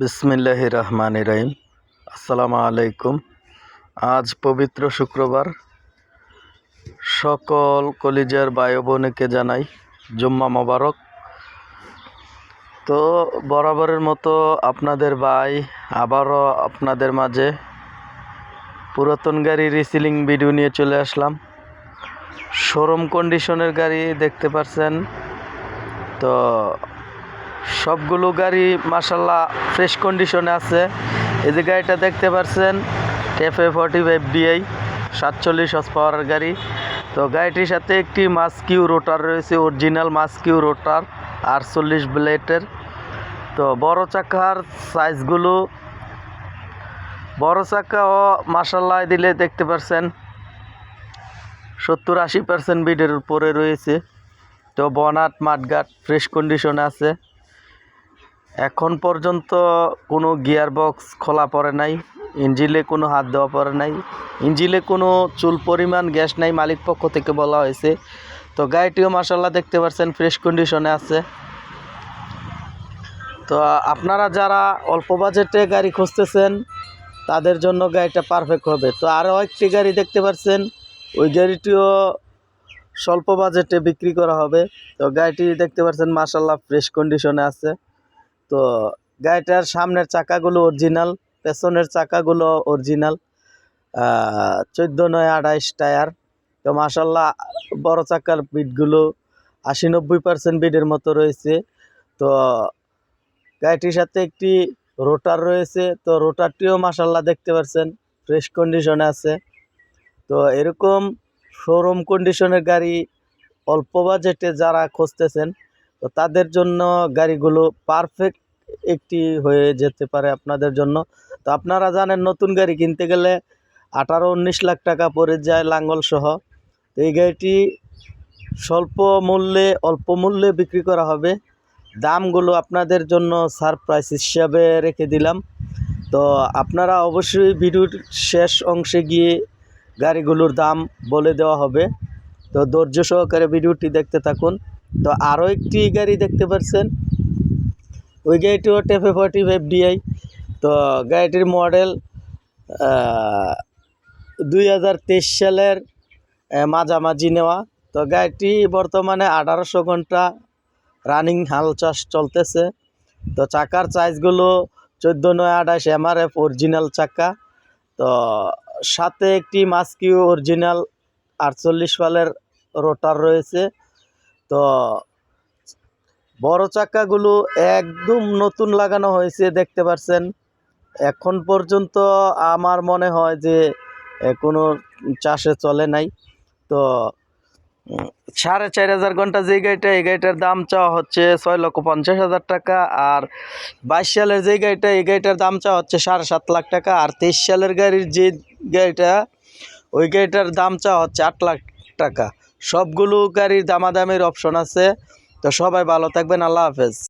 বিসমিল্লাহ রহমান রহিম। আসসালামু আলাইকুম। আজ পবিত্র শুক্রবার। সকল কলিজার বায়ু বোনকে জানাই জুম্মা মোবারক। তো বরাবরের মতো আপনাদের ভাই আবারও আপনাদের মাঝে পুরাতন গাড়ি রিসিলিং ভিডিও নিয়ে চলে আসলাম। শোরুম কন্ডিশনের গাড়ি দেখতে পাচ্ছেন তো সবগুলো গাড়ি মাসাল্লাহ ফ্রেশ কন্ডিশনে আছে। এই যে গাড়িটা দেখতে পাচ্ছেন টেফে ফর্টি ফাইভ ডিআই সাতচল্লিশ হস পাওয়ারের গাড়ি। তো গাড়িটির সাথে একটি মাস্কিউ রোটার রয়েছে অরিজিনাল মাস্কিউ রোটার আটচল্লিশ ব্লেটের তো বড় চাকার সাইজগুলো বড় চাকা ও মাসাল্লাহ দিলে দেখতে পাচ্ছেন সত্তর আশি পার্সেন্ট বিডের উপরে রয়েছে। তো বনাট, মাঠঘাট ফ্রেশ কন্ডিশনে আছে। এখন পর্যন্ত কোনো গিয়ার বক্স খোলা পড়ে নাই, ইঞ্জিলে কোনো হাত দেওয়া পড়ে নাই, ইঞ্জিলে কোনো চুল পরিমাণ, গ্যাস নাই মালিক পক্ষ থেকে বলা হয়েছে। তো গাড়িটিও মাসাল্লাহ দেখতে পাচ্ছেন, ফ্রেশ কন্ডিশনে আছে। তো আপনারা যারা অল্প বাজেটে গাড়ি খুঁজতেছেন, তাদের জন্য গাড়িটা পারফেক্ট হবে। তো আরও একটি গাড়ি দেখতে পাচ্ছেন, ওই গাড়িটিও স্বল্প বাজেটে বিক্রি করা হবে। তো গাড়িটি দেখতে পাচ্ছেন মাসাল্লাহ ফ্রেশ কন্ডিশনে আছে। তো গাড়িটার সামনের চাকাগুলো অরিজিনাল পেছনের চাকাগুলো অরিজিনাল চোদ্দ নয় আঠাইশ টায়ার। তো মাসাল্লাহ বড় চাকার বিটগুলো আশি নব্বই পার্সেন্ট বিটের মতো রয়েছে। তো গাড়িটির সাথে একটি রোটার রয়েছে। তো রোটারটিও মাসাল্লাহ দেখতে পাচ্ছেন ফ্রেশ কন্ডিশনে আছে। তো এরকম শোরুম কন্ডিশনের গাড়ি অল্প বাজেটে যারা খুঁজতেছেন তো তাদের জন্য গাড়িগুলো পারফেক্ট একটি হয়ে যেতে পারে আপনাদের জন্য। তো আপনারা জানেন, নতুন গাড়ি কিনতে গেলে আঠারো উনিশ লাখ টাকা পড়ে যায় লাঙ্গল সহ। তো এই গাড়িটি স্বল্প মূল্যে, অল্প মূল্যে বিক্রি করা হবে। দামগুলো আপনাদের জন্য সারপ্রাইজ হিসাবে রেখে দিলাম। তো আপনারা অবশ্যই ভিডিওর শেষ অংশে গিয়ে গাড়িগুলোর দাম বলে দেওয়া হবে। তো ধৈর্য সহকারে ভিডিওটি দেখতে থাকুন। তো আরও একটি গাড়ি দেখতে পাচ্ছেন ওই গাড়িটিও টেফে ফর্টি ফাইভ ডিআই তো গাড়িটির মডেল দুই হাজার তেইশ সালের মাঝামাঝি নেওয়া। তো গাড়িটি বর্তমানে আঠারোশো ঘণ্টা রানিং হাল চাষ চলতেছে। তো চাকার সাইজগুলো চোদ্দ, নয়, আঠাশ এমআরএফ অরিজিনাল চাকা। তো সাথে একটি মাস্কিউ অরিজিনাল আটচল্লিশ সালের রোটার রয়েছে। তো বড় চাকাগুলো একদম নতুন লাগানো হয়েছে, দেখতে পাচ্ছেন এখন পর্যন্ত আমার মনে হয় যে কোনো চাষে চলে নাই। তো সাড়ে চার হাজার ঘণ্টা যে গাড়িটা, এই গাড়িটার দাম চাওয়া হচ্ছে ছয় লক্ষ পঞ্চাশ হাজার টাকা আর বাইশ সালের যে গাড়িটা, এই গাড়িটার দাম চাওয়া হচ্ছে সাড়ে সাত লাখ টাকা আর তেইশ সালের গাড়ির যে গাড়িটা, ওই গাড়িটার দাম চাওয়া হচ্ছে আট লাখ টাকা। সবগুলো গাড়ির দামাদামির অপশন আছে। তো সবাই ভালো থাকবেন আল্লাহ হাফেজ।